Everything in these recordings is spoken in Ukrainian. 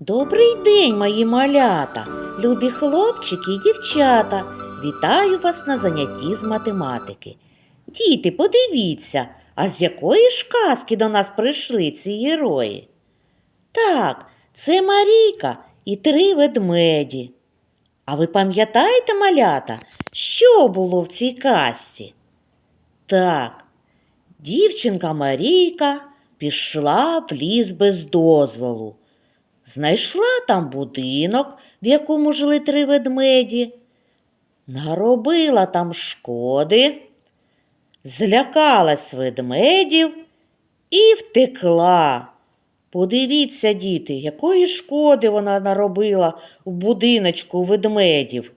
Добрий день, мої малята, любі хлопчики і дівчата. Вітаю вас на занятті з математики. Діти, подивіться, а з якої ж казки до нас прийшли ці герої? Так, це Марійка і три ведмеді. А ви пам'ятаєте, малята, що було в цій казці? Так, дівчинка Марійка пішла в ліс без дозволу. Знайшла там будинок, в якому жили три ведмеді, наробила там шкоди, злякалась ведмедів і втекла. Подивіться, діти, якої шкоди вона наробила в будиночку ведмедів.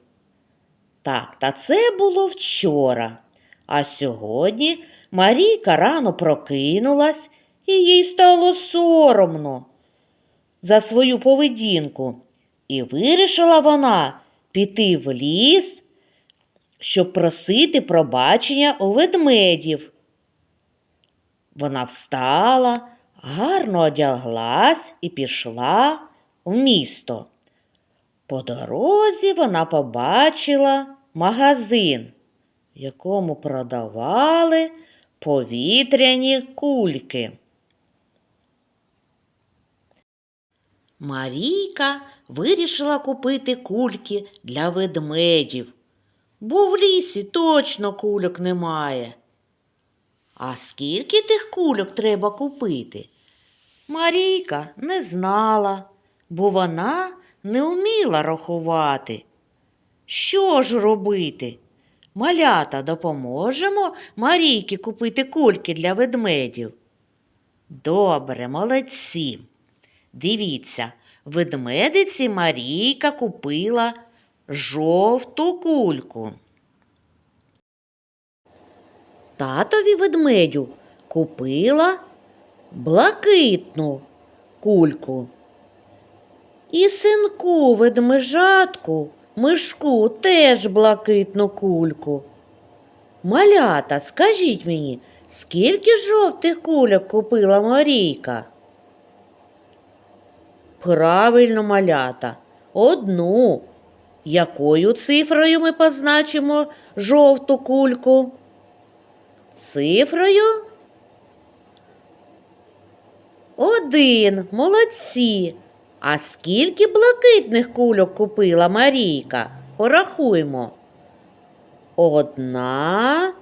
Так, та це було вчора. А сьогодні Марійка рано прокинулась, і їй стало соромно за свою поведінку. І вирішила вона піти в ліс, щоб просити пробачення у ведмедів. Вона встала, гарно одяглась і пішла в місто. По дорозі вона побачила магазин, в якому продавали повітряні кульки. Марійка вирішила купити кульки для ведмедів, бо в лісі точно кульок немає. А скільки тих кульок треба купити? Марійка не знала, бо вона не вміла рахувати. Що ж робити? Малята допоможемо Марійці купити кульки для ведмедів. Добре, молодці. Дивіться, ведмедиці Марійка купила жовту кульку. Татові ведмедю купила блакитну кульку. І синку ведмежатку мишку теж блакитну кульку. Малята, скажіть мені, скільки жовтих кульок купила Марійка? Правильно, малята, одну. Якою цифрою ми позначимо жовту кульку? Цифрою? Один. Молодці. А скільки блакитних кульок купила Марійка? Порахуймо. Одна,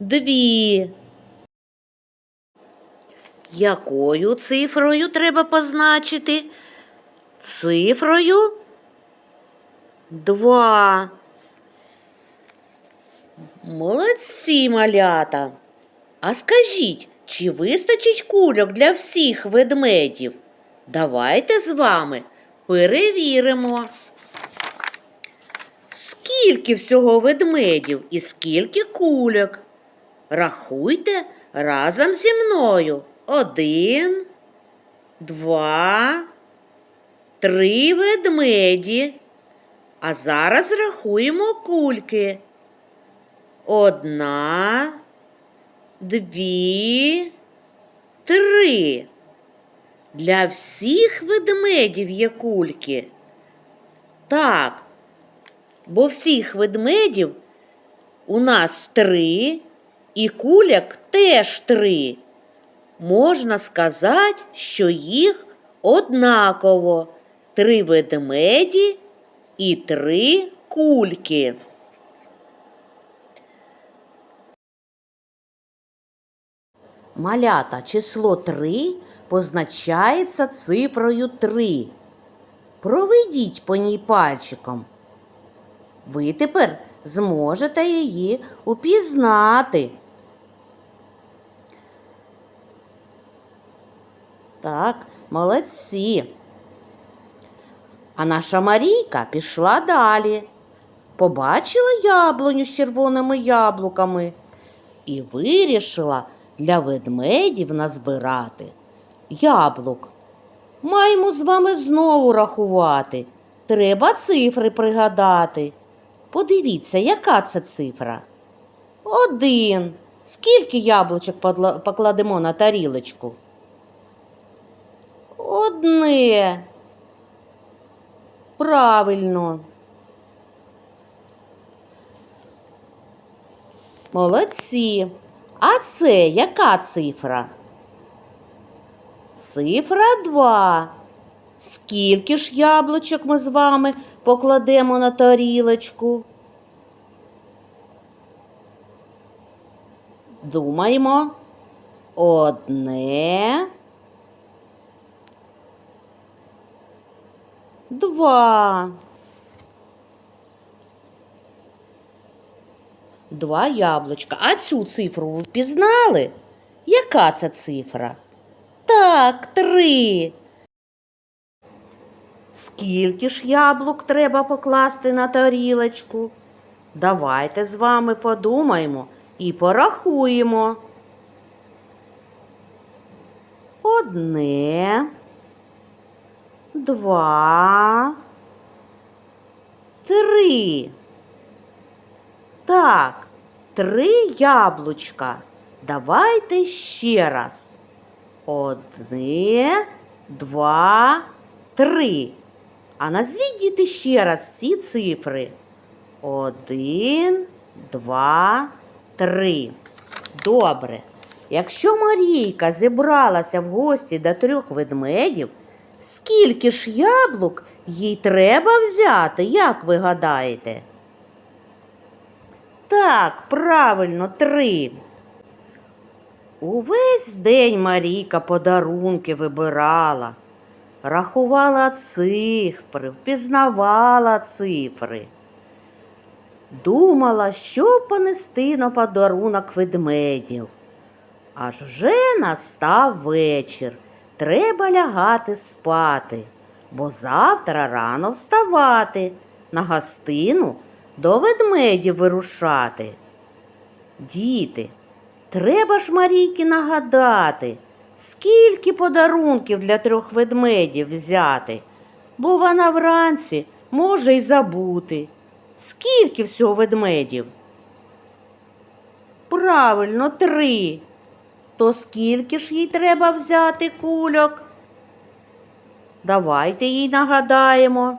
дві. Якою цифрою треба позначити? Цифрою два. Молодці, малята. А скажіть, чи вистачить кульок для всіх ведмедів? Давайте з вами перевіримо. Скільки всього ведмедів і скільки кульок? Рахуйте разом зі мною. Один, два, три ведмеді. А зараз рахуємо кульки. Одна, дві, три. Для всіх ведмедів є кульки. Так, бо всіх ведмедів у нас три, і куляк теж три. Можна сказати, що їх однаково три ведмеді і три кульки. Малята число 3 позначається цифрою 3. Проведіть по ній пальчиком. Ви тепер зможете її упізнати. Так, молодці. А наша Марійка пішла далі. Побачила яблуню з червоними яблуками і вирішила для ведмедів назбирати яблук. Маємо з вами знову рахувати. Треба цифри пригадати. Подивіться, яка це цифра? Один. Скільки яблучок покладемо на тарілочку? Одне. Правильно. Молодці. А це яка цифра? Цифра 2. Скільки ж яблучок ми з вами покладемо на тарілочку? Думаємо. Одне. Два. Два яблучка. А цю цифру ви впізнали? Яка це цифра? Так, три. Скільки ж яблук треба покласти на тарілочку? Давайте з вами подумаємо і порахуємо. Одне, два, три. Так, три яблучка. Давайте ще раз. Одне, два, три. А назвіть діти ще раз всі цифри. Один, два, три. Добре. Якщо Марійка зібралася в гості до трьох ведмедів, скільки ж яблук їй треба взяти, як ви гадаєте? Так, правильно, три. Увесь день Марійка подарунки вибирала, рахувала цифри, впізнавала цифри. Думала, що понести на подарунок ведмедів. Аж вже настав вечір. Треба лягати спати, бо завтра рано вставати, на гостину до ведмедів вирушати. Діти, треба ж Марійки нагадати, скільки подарунків для трьох ведмедів взяти, бо вона вранці може й забути. Скільки всього ведмедів? Правильно, три. То скільки ж їй треба взяти кульок? Давайте їй нагадаємо.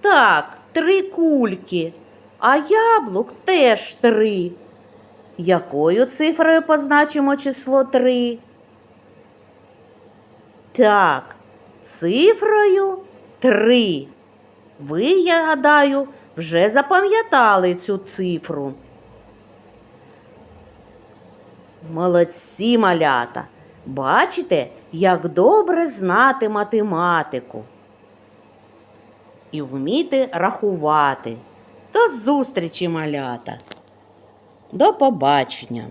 Так, три кульки, а яблук теж три. Якою цифрою позначимо число три? Так, цифрою три. Ви, я гадаю, вже запам'ятали цю цифру. Молодці малята. Бачите, як добре знати математику і вміти рахувати. До зустрічі, малята. До побачення.